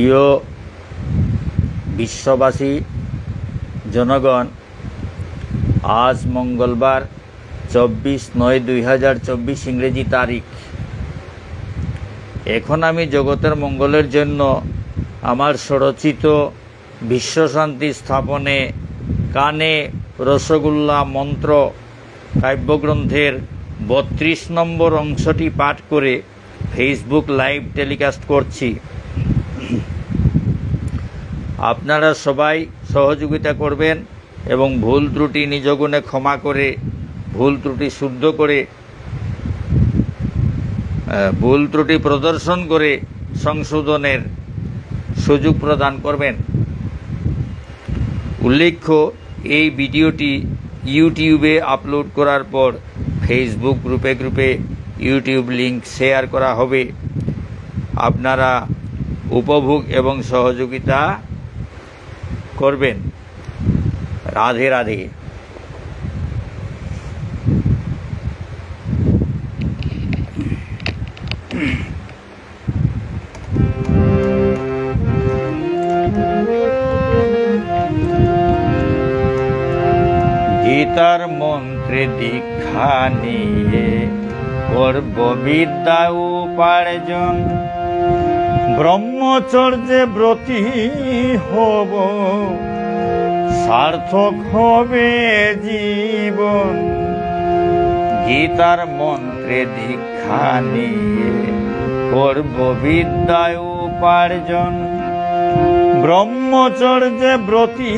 প্রিয় বিশ্ববাসী, জনগণ, আজ মঙ্গলবার, চব্বিশ নয় দুই হাজার চব্বিশ ইংরেজি তারিখ। এখন আমি জগতের মঙ্গলের জন্য আমার স্বরচিত বিশ্বশান্তি স্থাপনে কানে রসগোল্লা মন্ত্র কাব্যগ্রন্থের বত্রিশ নম্বর অংশটি পাঠ করে ফেসবুক লাইভ টেলিকাস্ট করছি। আপনারা সবাই সহযোগিতা করবেন এবং ভুল ত্রুটি নিজ গুণে ক্ষমা করে, ভুল ত্রুটি শুদ্ধ করে ভুল ত্রুটি প্রদর্শন করে সংশোধনের সুযোগ প্রদান করবেন। উল্লেখ্য, এই ভিডিওটি ইউটিউবে আপলোড করার পর ফেসবুক গ্রুপে গ্রুপে ইউটিউব লিংক শেয়ার করা হবে। আপনারা উপভোগ এবং সহযোগিতা করবেন। রাধে রাধে। গীতার মন্ত্রে দীক্ষা নিয়ে করব বিদ্যা উপার্জন। ব্রহ্মচর্যে ব্রতী হব। সার্থক হবে জীবন। গীতার মন্ত্রে দীক্ষা নিয়ে করব বিদ্যায় উপার্জন। ব্রহ্মচর্যে ব্রতী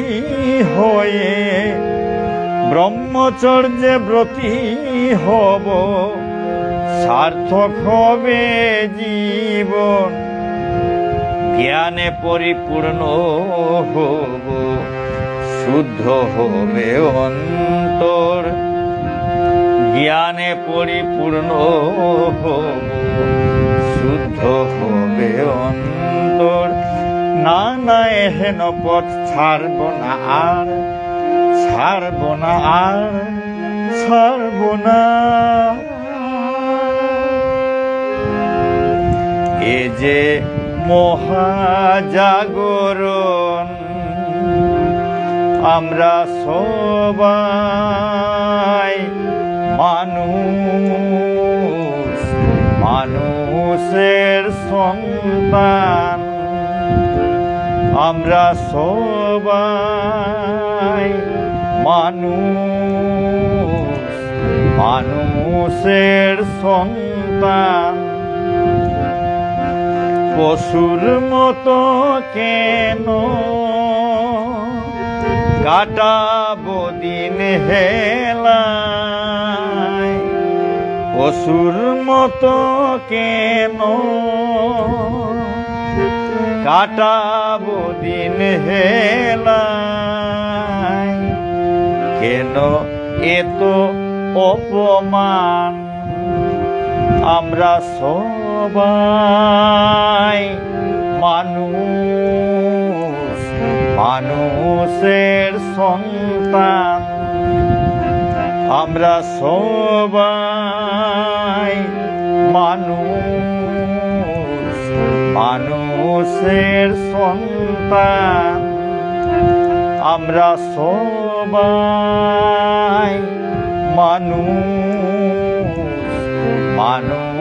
হয়ে ব্রহ্মচর্যে ব্রতী হব। সার্থক হবে জীবন। জ্ঞানে পরিপূর্ণ হব, শুদ্ধ হবে অন্তর। জ্ঞানে পরিপূর্ণ হব, শুদ্ধ হবে অন্তর। না না এহেন পথ ছাড়ব না আর, ছাড়ব না আর, ছাড়ব না। এ যে মহাজাগরণ। আমরা সবাই মানুষ মানুষের সন্তান। আমরা সবাই মানুষ মানুষের সন্তান। পশুর মতো কেন? কাটাবো দিন হেলায়। পশুর মতো কেন? কাটাবো দিন হেলায়। কেন এত অপমান? আমরা সবাই মানুষ মানুষের সন্তান। আমরা সবাই মানুষ মানুষের সন্তান। আমরা সবাই মানুষ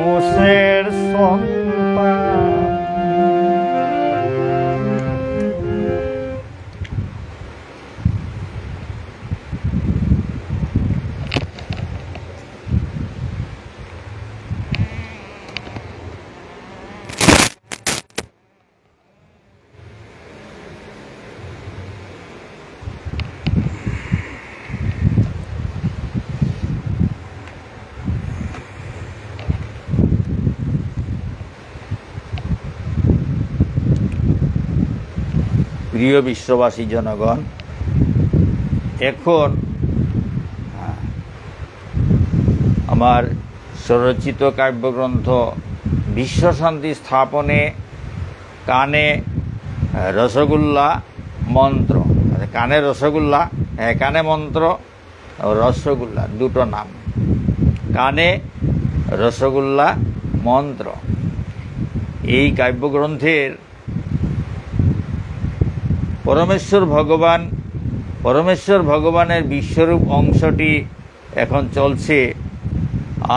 মানুষের সন্তান প্রিয় বিশ্ববাসী জনগণ এখন আমার স্বরচিত কাব্যগ্রন্থ বিশ্বশান্তি স্থাপনে কানে রসগোল্লা মন্ত্র আচ্ছা, কানে রসগোল্লা হ্যাঁ কানে মন্ত্র রসগোল্লা দুটো নাম। কানে রসগোল্লা মন্ত্র। এই কাব্যগ্রন্থের পরমেশ্বর ভগবান, পরমেশ্বর ভগবানের বিশ্বরূপ অংশটি এখন চলছে।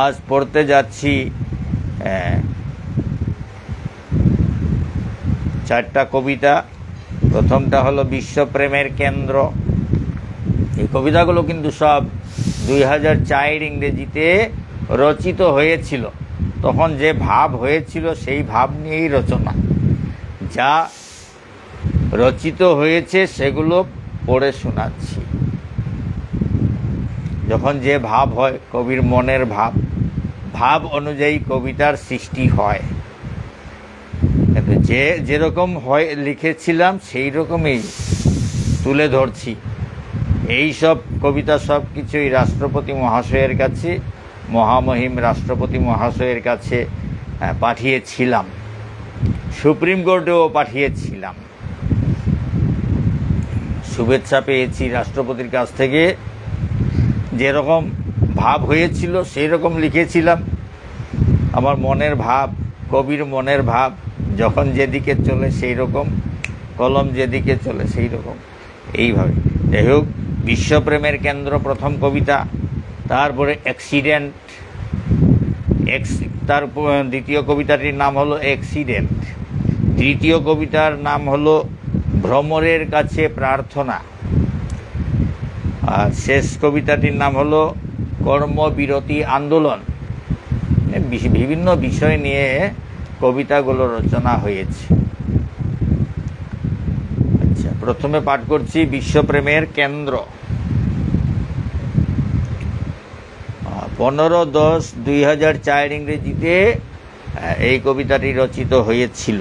আজ পড়তে যাচ্ছি চারটা কবিতা। প্রথমটা হলো বিশ্বপ্রেমের কেন্দ্র। এই কবিতাগুলো কিন্তু সব দুই হাজার চার ইংরেজিতে রচিত হয়েছিল। তখন যে ভাব হয়েছিল সেই ভাব নিয়েই রচনা। যা রচিত হয়েছে, সেগুলো পড়ে শোনাচ্ছি। যখন যে ভাব হয়, কবির মনের ভাব ভাব অনুযায়ী কবিতার সৃষ্টি হয়। যে যেরকম হয়, লিখেছিলাম সেই রকমই তুলে ধরছি। এই সব কবিতা সব কিছুই রাষ্ট্রপতি মহাশয়ের কাছে, মহামহিম রাষ্ট্রপতি মহাশয়ের কাছে পাঠিয়েছিলাম। সুপ্রিম কোর্টেও পাঠিয়েছিলাম। শুভেচ্ছা পেয়েছি রাষ্ট্রপতির কাছ থেকে। যেরকম ভাব হয়েছিল সেই রকম লিখেছিলাম। আমার মনের ভাব, কবির মনের ভাব, যখন যেদিকে চলে সেই রকম কলম যেদিকে চলে সেই রকম এইভাবে। যাই হোক, বিশ্বপ্রেমের কেন্দ্র প্রথম কবিতা, তারপরে অ্যাক্সিডেন্ট তার দ্বিতীয় কবিতাটির নাম হলো অ্যাক্সিডেন্ট। তৃতীয় কবিতার নাম হলো ভ্রমরের কাছে প্রার্থনা। আর শেষ কবিতাটির নাম হলো, কর্মবিরতি আন্দোলন। এ বিভিন্ন বিষয় নিয়ে কবিতাগুলো রচনা হয়েছে। আচ্ছা প্রথমে পাঠ করছি বিশ্বপ্রেমের কেন্দ্র। পনেরো দশ দুই হাজার চার ইংরেজিতে এই কবিতাটি রচিত হয়েছিল।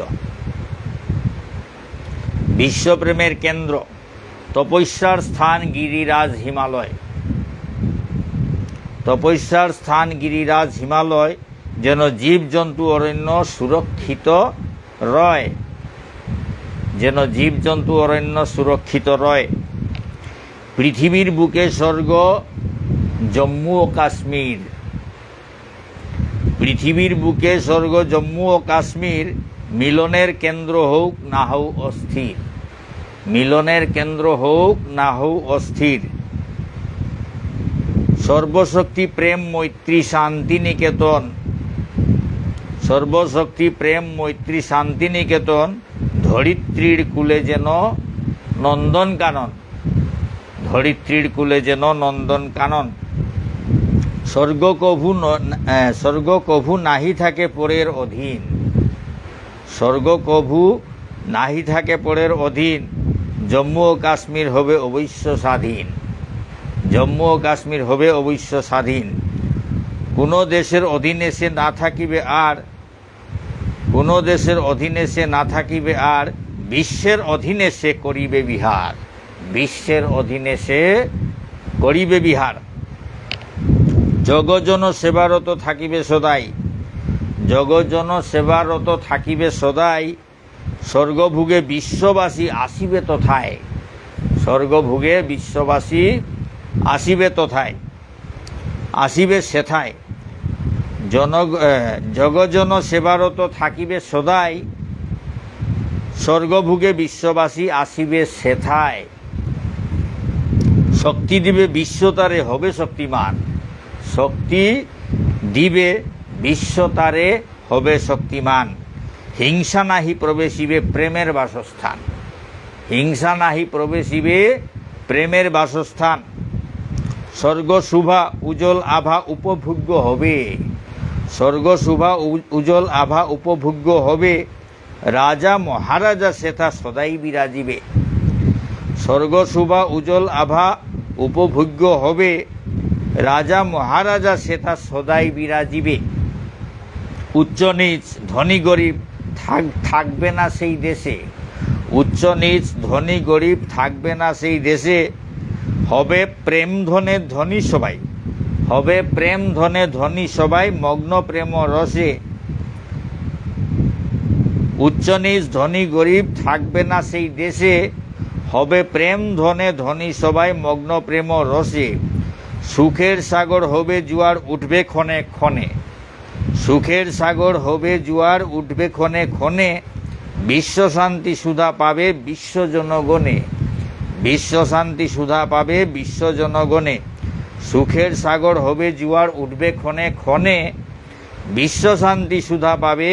বিশ্বপ্রেমের কেন্দ্র, তপস্যার স্থান গিরিরাজ হিমালয়। তপস্যার স্থান গিরিরাজ হিমালয় যেন জীবজন্তু অরণ্য সুরক্ষিত রয়। যেন জীবজন্তু অরণ্য সুরক্ষিত রয়। পৃথিবীর বুকে স্বর্গ, জম্মু ও কাশ্মীর। পৃথিবীর বুকে স্বর্গ, জম্মু ও কাশ্মীর মিলনের কেন্দ্র হোক না হোক অস্থির। মিলনের কেন্দ্র হোক না হোক, অস্থির। সর্বশক্তি, প্রেম, মৈত্রী, শান্তি, নিকেতন। সর্বশক্তি, প্রেম, মৈত্রী, শান্তি, নিকেতন। ধরিত্রীর কুলে যেন নন্দন কানন। ধরিত্রীর কুলে যেন নন্দন কানন। স্বর্গ কভু স্বর্গ কভু নাহি থাকে পরের অধীন। স্বর্গ কভু নাহি থাকে পরের অধীন। জম্মু ও কাশ্মীর হবে অবশ্য স্বাধীন। জম্মু ও কাশ্মীর হবে অবশ্য স্বাধীন। কোনো দেশের অধীনে সে না থাকিবে আর, কোনো দেশের অধীনে সে না থাকিবে আর, বিশ্বের অধীনে সে করিবে বিহার। বিশ্বের অধীনে সে করিবে বিহার। জগজন সেবারত থাকিবে সদাই। জগজন সেবারত থাকিবে সদাই। স্বর্গভুগে বিশ্ববাসী আসিবে তথায়। স্বর্গভুগে বিশ্ববাসী আসিবে তথায়, আসিবে সেথায়। জন জগজন সেবারত থাকিবে সদাই। স্বর্গভুগে বিশ্ববাসী আসিবে সেথায়। শক্তি দিবে বিশ্বতারে হবে শক্তিমান। শক্তি দিবে বিশ্বতারে হবে শক্তিমান। হিংসা নাহি প্রবেশিবে প্রেমের বাসস্থান। হিংসা নাহি প্রবেশিবে প্রেমের বাসস্থান। স্বর্গশুভা উজ্জ্বল, আভা, উপভোগ্য হবে। স্বর্গশুভা উ- উজ্জ্বল, আভা, উপভোগ্য হবে। রাজা, মহারাজা, সেথা সদাই বিরাজিবে। স্বর্গশুভা উজ্জ্বল, আভা, উপভোগ্য হবে। রাজা, মহারাজা, সেথা সদাই বিরাজিবে। উচ্চ নিচ, ধনী, গরিব থাকবে না সেই দেশে। উচ্চ নিচ ধনী গরিব থাকবে না সেই দেশে। হবে প্রেম ধনে ধনী সবাই। হবে প্রেম ধনে ধনী সবাই, মগ্ন প্রেম রসে। উচ্চ নিচ ধনী গরিব থাকবে না সেই দেশে। হবে প্রেম ধনে ধনী সবাই, মগ্ন প্রেম রসে। সুখের সাগর হবে জুয়ার, উঠবে ক্ষণে ক্ষণে। সুখের সাগর হবে জুয়ার, উঠবে ক্ষণে ক্ষণে বিশ্বশান্তি সুধা পাবে বিশ্ব জনগণে। বিশ্বশান্তি সুধা পাবে বিশ্ব জনগণে। সুখের সাগর হবে জুয়ার, উঠবে ক্ষণে ক্ষণে বিশ্বশান্তি সুধা পাবে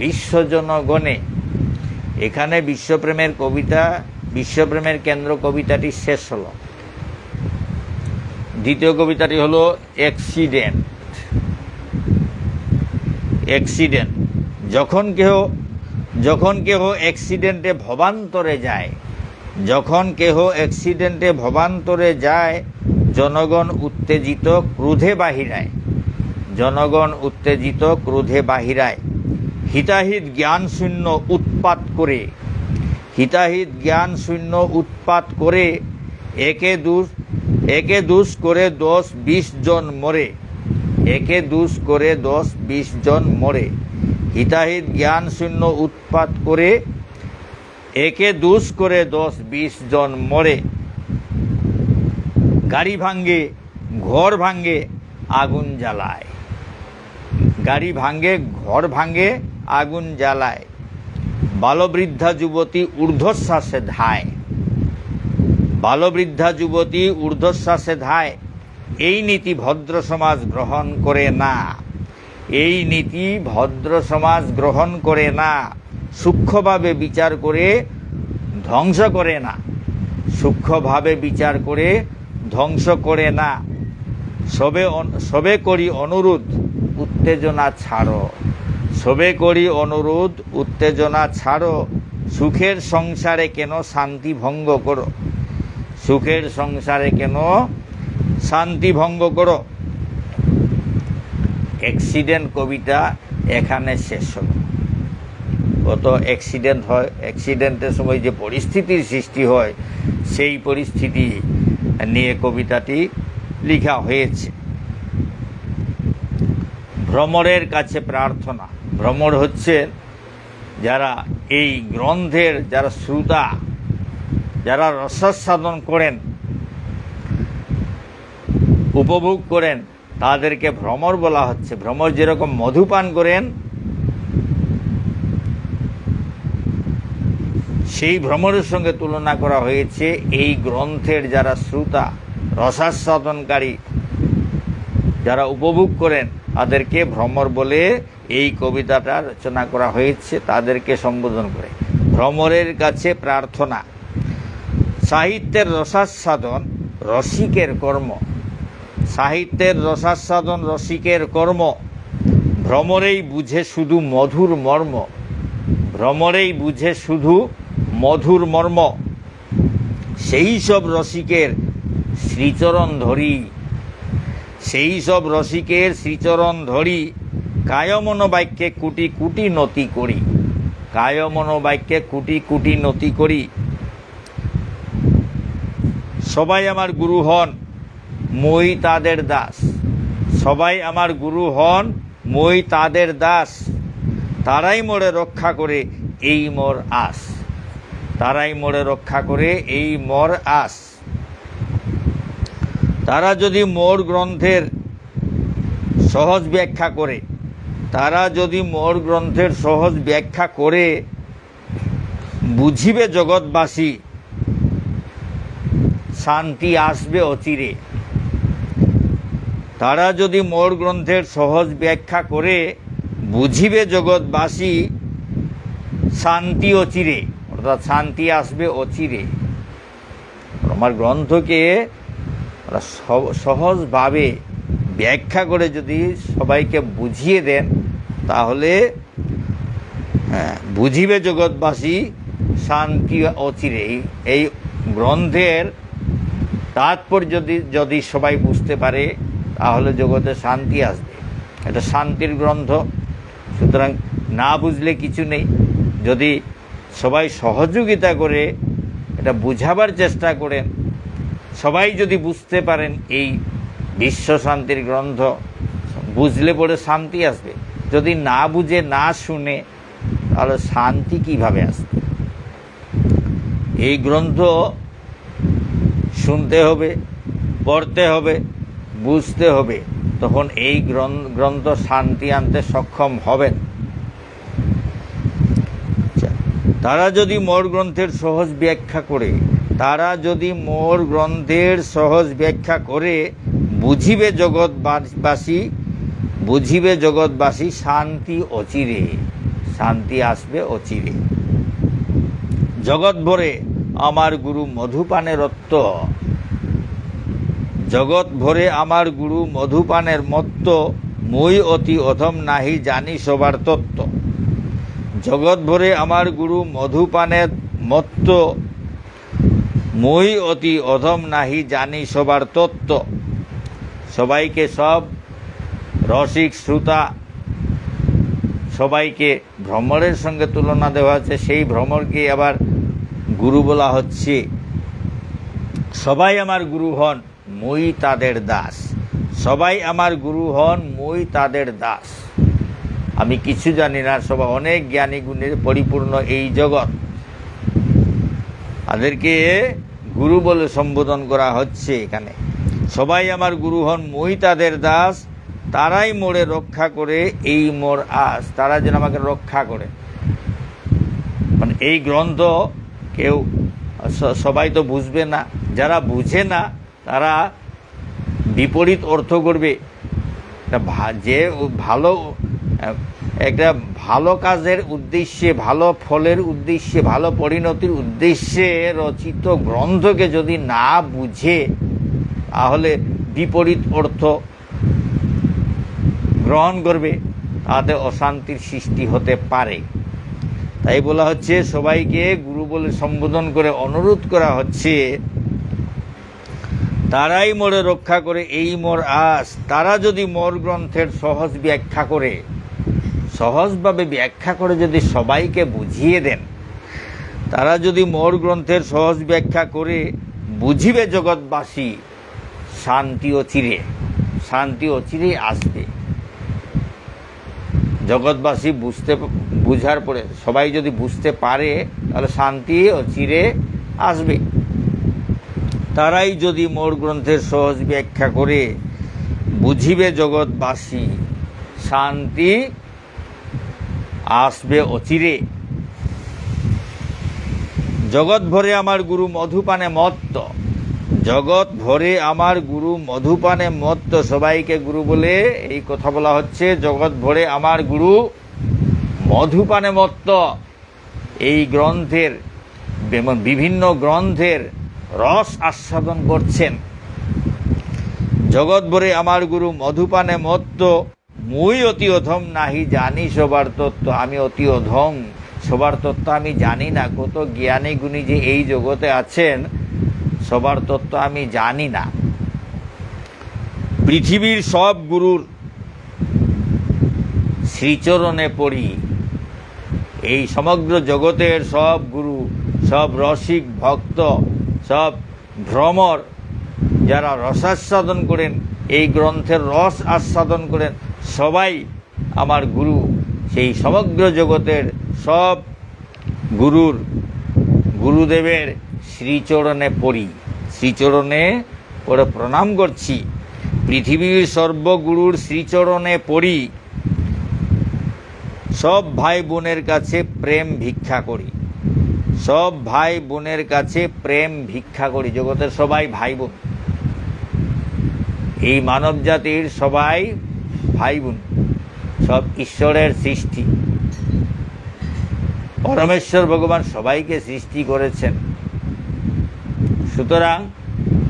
বিশ্ব জনগণে। এখানে বিশ্বপ্রেমের কবিতা, বিশ্বপ্রেমের কেন্দ্র কবিতাটি শেষ হলো। দ্বিতীয় কবিতাটি হলো অ্যাক্সিডেন্ট অ্যাক্সিডেন্ট যখন কেহ যখন কেহ অ্যাক্সিডেন্টে ভবান্তরে যায়, যখন কেহ অ্যাক্সিডেন্টে ভবান্তরে যায়, জনগণ উত্তেজিত ক্রোধে বাহিরায়, জনগণ উত্তেজিত ক্রোধে বাহিরায়। হিতাহিত জ্ঞান শূন্য উৎপাত করে, হিতাহিত জ্ঞান শূন্য উৎপাত করে, একে দুষ একে দুষ করে দশ বিশ জন মরে। একে দুষ করে দশ, বিশ জন মরে। হিতাহিত জ্ঞান শূন্য উৎপাত করে একে দুষ করে দশ, বিশ জন মরে। গাড়ি ভাঙ্গে ঘর ভাঙ্গে আগুন জ্বালায়। গাড়ি ভাঙ্গে ঘর ভাঙ্গে আগুন জ্বালায়। বালবৃদ্ধা যুবতী ঊর্ধ্বশ্বাসে ধায়। বালবৃদ্ধা যুবতী ঊর্ধ্বশ্বাসে ধায়। এই নীতি ভদ্র সমাজ গ্রহণ করে না। এই নীতি ভদ্র সমাজ গ্রহণ করে না। সূক্ষ্মভাবে বিচার করে ধ্বংস করে না। সূক্ষ্মভাবে বিচার করে ধ্বংস করে না। সবে সবে করি অনুরোধ, উত্তেজনা ছাড়ো। সবে করি অনুরোধ, উত্তেজনা ছাড়ো। সুখের সংসারে কেন শান্তি ভঙ্গ করো? সুখের সংসারে কেন শান্তি ভঙ্গ করো। অ্যাক্সিডেন্ট কবিতা এখানে শেষ হলো। কত অ্যাক্সিডেন্ট হয়? অ্যাক্সিডেন্টের সময় যে পরিস্থিতির সৃষ্টি হয়, সেই পরিস্থিতি নিয়ে কবিতাটি লেখা হয়েছে। ভ্রমরের কাছে প্রার্থনা। ভ্রমর হচ্ছে যারা এই গ্রন্থের যারা শ্রোতা, যারা রসাস্বাদন করেন উপভোগ করেন, তাদেরকে ভ্রমর বলা হচ্ছে। ভ্রমর যেরকম মধুপান করেন, সেই ভ্রমরের সঙ্গে তুলনা করা হয়েছে এই গ্রন্থের যারা শ্রোতা, রসাস্বাদনকারী, যারা উপভোগ করেন, তাদেরকে ভ্রমর বলে এই কবিতাটা রচনা করা হয়েছে, তাদেরকে সম্বোধন করে। ভ্রমরের কাছে প্রার্থনা, সাহিত্যের রসাস্বাদন, রসিকের কর্ম সাহিত্যের রসাস্বাদন রসিকের কর্ম। ভ্রমরেই বুঝে শুধু মধুর মর্ম। ভ্রমরেই বুঝে শুধু মধুর মর্ম। সেই সব রসিকের শ্রীচরণ ধরি। সেই সব রসিকের শ্রীচরণ ধরি। কায়মন বাক্যে কুটি কুটি নতি করি। কায়মন বাক্যে কুটি কুটি নতি করি। সবাই আমার গুরু হন। মই তাদের দাস। সবাই আমার গুরু হন, মই তাদের দাস। তারাই মোরে রক্ষা করে এই মোর আস। তারাই মোরে রক্ষা করে এই মোর আস। তারা যদি মোর গ্রন্থের সহজ ব্যাখ্যা করে, তারা যদি মোর গ্রন্থের সহজ ব্যাখ্যা করে, বুঝিবে জগৎবাসী, শান্তি আসবে অচিরে। তারা যদি মোর গ্রন্থের সহজ ব্যাখ্যা করে বুঝিবে জগৎবাসী শান্তি অচিরে অর্থাৎ শান্তি আসবে অচিরে আমার গ্রন্থকে সহজভাবে ব্যাখ্যা করে যদি সবাইকে বুঝিয়ে দেন তাহলে হ্যাঁ, বুঝিবে জগৎবাসী শান্তি অচিরে এই গ্রন্থের তাৎপর্য যদি যদি সবাই বুঝতে পারে তাহলে জগতে শান্তি আসবে। এটা শান্তির গ্রন্থ। সুতরাং না বুঝলে কিছু নেই। যদি সবাই সহযোগিতা করে, এটা বুঝাবার চেষ্টা করেন, সবাই যদি বুঝতে পারেন এই বিশ্ব শান্তির গ্রন্থ, বুঝলে পরে শান্তি আসবে। যদি না বুঝে, না শুনে, তাহলে শান্তি কীভাবে আসবে? এই গ্রন্থ শুনতে হবে, পড়তে হবে। বুঝতে হবে তখন এই গ্রন্থ শান্তি আনতে সক্ষম হবেন। আচ্ছা, তারা যদি মোর গ্রন্থের সহজ ব্যাখ্যা করে তারা যদি মোর গ্রন্থের সহজ ব্যাখ্যা করে বুঝিবে জগৎবাসী বুঝিবে জগৎবাসী শান্তি অচিরে শান্তি আসবে অচিরে। জগৎ ভরে আমার গুরু মধুপানের রত্ত জগৎ ভরে আমার গুরু মধুপানের মত্ত, মই অতি অধম নাহি জানি সবার তত্ত্ব। জগৎ ভরে আমার গুরু মধুপানের মত্ত, মই অতি অধম নাহি জানি সবার তত্ত্ব। সবাইকে সব রসিক শ্রোতা, সবাইকে ভ্রমরের সঙ্গে তুলনা দেওয়া হচ্ছে, সেই ভ্রমরকে আবার গুরু বলা হচ্ছে। সবাই আমার গুরু হন। মই তাদের দাস। সবাই আমার গুরু হন, মই তাদের দাস। আমি কিছু জানি না, সবাই অনেক জ্ঞানী গুণের পরিপূর্ণ এই জগৎ। তাদেরকে গুরু বলে সম্বোধন করা হচ্ছে এখানে। সবাই আমার গুরু হন, মই তাদের দাস, তারাই মোড়ে রক্ষা করে এই মোর আস, তারা যেন আমাকে রক্ষা করে। মানে এই গ্রন্থ কেউ সবাই তো বুঝবে না। যারা বুঝে না তারা বিপরীত অর্থ করবে। যে ভালো, একটা ভালো কাজের উদ্দেশ্যে, ভালো ফলের উদ্দেশ্যে, ভালো পরিণতির উদ্দেশ্যে রচিত গ্রন্থকে যদি না বুঝে, তাহলে বিপরীত অর্থ গ্রহণ করবে। তাতে অশান্তির সৃষ্টি হতে পারে। তাই বলা হচ্ছে, সবাইকে গুরু বলে সম্বোধন করে অনুরোধ করা হচ্ছে তারাই মোরে রক্ষা করে, এই মোর আস। তারা যদি মোর গ্রন্থের সহজ ব্যাখ্যা করে, সহজভাবে ব্যাখ্যা করে যদি সবাইকে বুঝিয়ে দেন, তারা যদি মোর গ্রন্থের সহজ ব্যাখ্যা করে, বুঝিবে জগৎবাসী, শান্তি অচিরে শান্তি অচিরেই আসবে। জগৎবাসী বুঝতে, বুঝার পরে সবাই যদি বুঝতে পারে, তাহলে শান্তি অচিরে আসবে। তারাই যদি মোর গ্রন্থের সহজ ব্যাখ্যা করে বুঝিবে জগৎবাসী, শান্তি আসবে অচিরে। জগৎ ভরে আমার গুরু মধুপানে মত্ত জগৎ ভরে আমার গুরু মধুপানে মত্ত। সবাইকে গুরু বলে এই কথা বলা হচ্ছে জগৎ ভরে আমার গুরু মধুপানে মত্ত। এই গ্রন্থের, বিভিন্ন গ্রন্থের রস আস্বাদন করছেন। জগৎ ভরে আমার গুরু মধুপানে মত্ত, মুই অতি অধম নাহি জানি সবার তত্ত্ব, আমি অতি অধম সবার তত্ত্ব আমি জানি না, কত জ্ঞানী গুণী যে এই জগতে আছেন সবার তত্ত্ব আমি জানি না। পৃথিবীর সব গুরুর শ্রীচরণে পড়ি, এই সমগ্র জগতের সব গুরু, সব রসিক ভক্ত সব ভ্রমর যারা রসাস্বাদন করেন, এই গ্রন্থের রস আস্বাদন করেন, সবাই আমার গুরু। সেই সমগ্র জগতের সব গুরুর, গুরুদেবের শ্রীচরণে পড়ি। শ্রীচরণে পড়ে প্রণাম করছি। পৃথিবীর সর্বগুরুর শ্রীচরণে পড়ি। সব ভাই বোনের কাছে প্রেম ভিক্ষা করি। সব ভাই বোনের কাছে প্রেম ভিক্ষা করি, জগতের সবাই ভাই বোন। এই মানব জাতির সবাই ভাই বোন। সব ঈশ্বরের সৃষ্টি। পরমেশ্বর ভগবান সবাইকে সৃষ্টি করেছেন। সুতরাং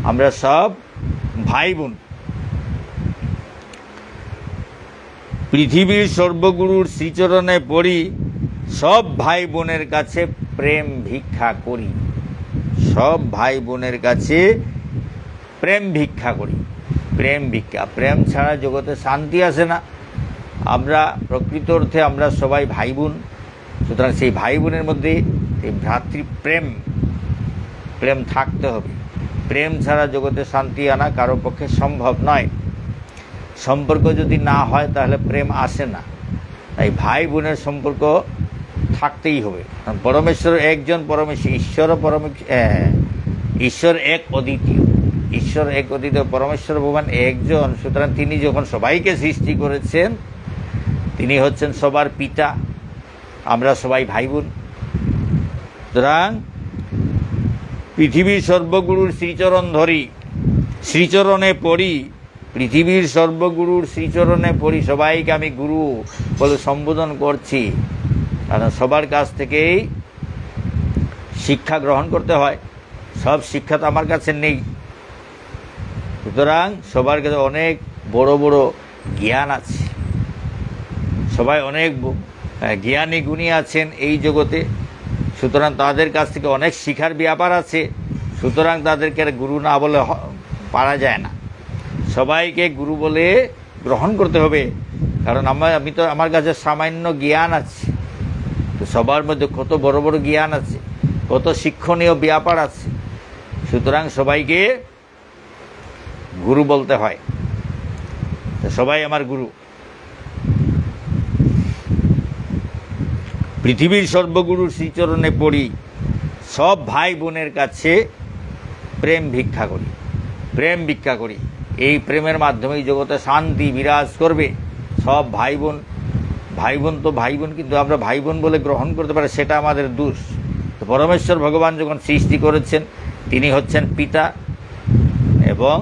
আমরা সব ভাই বোন। পৃথিবীর সর্বগুরুর শ্রীচরণে পড়ি, সব ভাই বোনের কাছে প্রেম ভিক্ষা করি। সব ভাই বোনের কাছে প্রেম ভিক্ষা করি। প্রেম ভিক্ষা, প্রেম ছাড়া জগতে শান্তি আসে না। আমরা প্রকৃত অর্থে আমরা সবাই ভাই বোন সুতরাং সেই ভাই বোনের মধ্যে এই ভ্রাতৃপ্রেম প্রেম থাকতে হবে। প্রেম ছাড়া জগতে শান্তি আনা কারও পক্ষে সম্ভব নয়। সম্পর্ক যদি না হয় তাহলে প্রেম আসে না। তাই ভাই বোনের সম্পর্ক থাকতেই হবে। পরমেশ্বর একজন পরমেশ্বর ঈশ্বর পরমেশ্বর ঈশ্বর এক অদ্বিতীয়। ঈশ্বর এক অদ্বিতীয়, পরমেশ্বর ভগবান একজন। সুতরাং তিনি যখন সবাইকে সৃষ্টি করেছেন, তিনি হচ্ছেন সবার পিতা। আমরা সবাই ভাই বোন সুতরাং পৃথিবীর সর্বগুরুর শ্রীচরণ ধরি, শ্রীচরণে পড়ি, পৃথিবীর সর্বগুরুর শ্রীচরণে পড়ি, সবাইকে আমি গুরু বলে সম্বোধন করছি। কারণ সবার কাছ থেকেই শিক্ষা গ্রহণ করতে হয়। সব শিক্ষা তো আমার কাছে নেই। সুতরাং সবার কাছে অনেক বড় বড় জ্ঞান আছে। সবাই অনেক জ্ঞানী গুণী আছেন এই জগতে। সুতরাং তাদের কাছ থেকে অনেক শিখার ব্যাপার আছে। সুতরাং তাদেরকে গুরু না বলে পারা যায় না। সবাইকে গুরু বলে গ্রহণ করতে হবে। কারণ আমার আমি তো আমার কাছে সামান্য জ্ঞান আছে। সবার মধ্যে কত বড় বড় জ্ঞান আছে, কত শিক্ষণীয় ব্যাপার আছে। সুতরাং সবাইকে গুরু বলতে হয়। সবাই আমার গুরু। পৃথিবীর সর্বগুরুর শ্রীচরণে পড়ি, সব ভাই বোনের কাছে প্রেম ভিক্ষা করি, প্রেম ভিক্ষা করি। এই প্রেমের মাধ্যমে এই জগতে শান্তি বিরাজ করবে। সব ভাই বোন ভাই বোন তো ভাই বোন কিন্তু আমরা ভাই বোন বলে গ্রহণ করতে পারি, সেটা আমাদের দোষ। তো পরমেশ্বর ভগবান যখন সৃষ্টি করেছেন, তিনি হচ্ছেন পিতা, এবং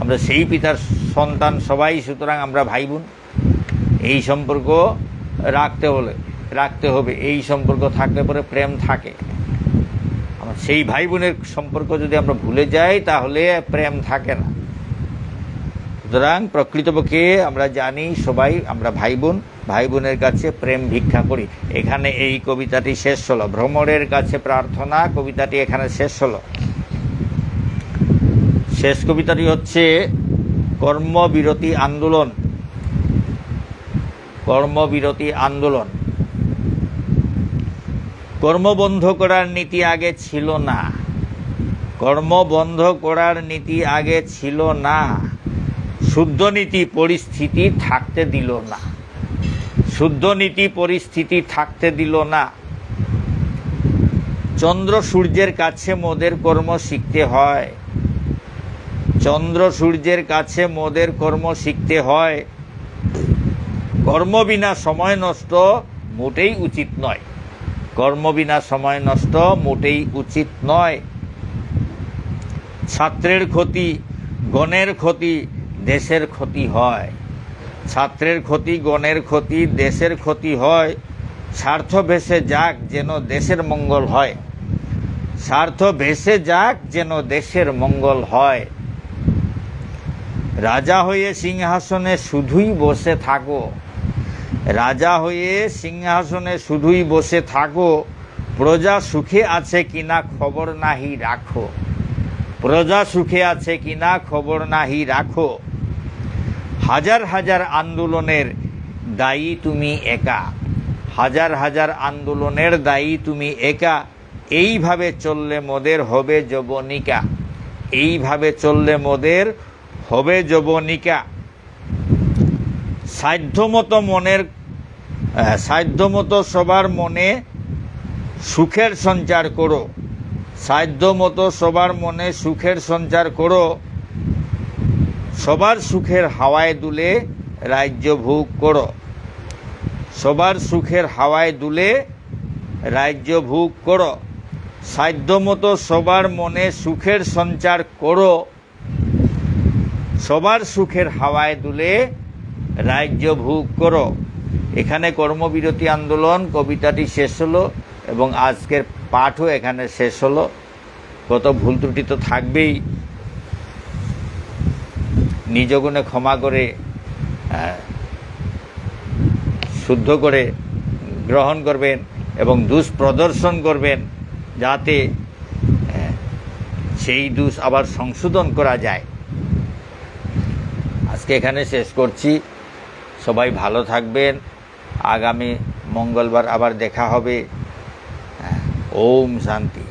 আমরা সেই পিতার সন্তান সবাই, সুতরাং আমরা ভাই বোন এই সম্পর্ক রাখতে হলে, রাখতে হবে, এই সম্পর্ক থাকলে পরে প্রেম থাকে। সেই ভাই বোনের সম্পর্ক যদি আমরা ভুলে যাই, তাহলে প্রেম থাকে না। সুতরাং প্রকৃতপক্ষে আমরা জানি, সবাই, আমরা ভাই বোন ভাই বোনের কাছে প্রেম ভিক্ষা করি। এখানে এই কবিতাটি শেষ হলো। ভ্রমণের কাছে প্রার্থনা, কবিতাটি এখানে শেষ হলো। শেষ কবিতাটি হচ্ছে, কর্মবিরতি আন্দোলন। কর্মবিরতি আন্দোলন। কর্ম বন্ধ করার নীতি আগে ছিল না। কর্ম বন্ধ করার নীতি আগে ছিল না। শুদ্ধ নীতি পরিস্থিতি থাকতে দিল না। শুদ্ধ নীতি পরিস্থিতি থাকতে দিল না। চন্দ্র সূর্যের কাছে মোদের কর্ম শিখতে হয়। চন্দ্র সূর্যের কাছে মোদের কর্ম শিখতে হয়। কর্ম বিনা সময় নষ্ট মোটেই উচিত নয়। কর্ম বিনা সময় নষ্ট মোটেই উচিত নয়। ছাত্রের ক্ষতি, গণের ক্ষতি দেশের ক্ষতি হয়। ছাত্রের ক্ষতি, গণের ক্ষতি, দেশের ক্ষতি হয়। স্বার্থ ভেসে যাক যেন দেশের মঙ্গল হয়। স্বার্থ ভেসে যাক যেন দেশের মঙ্গল হয়। রাজা হয়ে সিংহাসনে শুধুই বসে থাকো। রাজা হয়ে সিংহাসনে শুধুই বসে থাকো। প্রজা সুখে আছে কিনা খবর নাহি রাখো। প্রজা সুখে আছে কিনা খবর নাহি রাখো। হাজার হাজার আন্দোলনের দায়ী তুমি একা। হাজার হাজার আন্দোলনের দায়ী তুমি একা। এইভাবে চললে মোদের হবে যবনিকা। এইভাবে চললে মোদের হবে যবনিকা। সাধ্যমতো মনের সাধ্যমতো সবার মনে সুখের সঞ্চার করো। সাধ্যমতো সবার মনে সুখের সঞ্চার করো। সবার সুখের হাওয়ায় দুলে রাজ্য ভোগ করো। সবার সুখের হাওয়ায় দুলে রাজ্য ভোগ করো। সাধ্যমতো সবার মনে সুখের সঞ্চার করো। সবার সুখের হাওয়ায় দুলে রাজ্য ভোগ করো। এখানে কর্মবিরতি আন্দোলন, কবিতাটি শেষ হলো এবং আজকের পাঠও এখানে শেষ হলো। কত ভুল ত্রুটি তো থাকবেই। নিজ গুণে ক্ষমা করে শুদ্ধ করে গ্রহণ করবেন এবং দুষ প্রদর্শন করবেন যাতে সেই দুষ আবার সংশোধন করা যায়। আজকে এখানে শেষ করছি। সবাই ভালো থাকবেন। আগামী মঙ্গলবার আবার দেখা হবে। ওম শান্তি।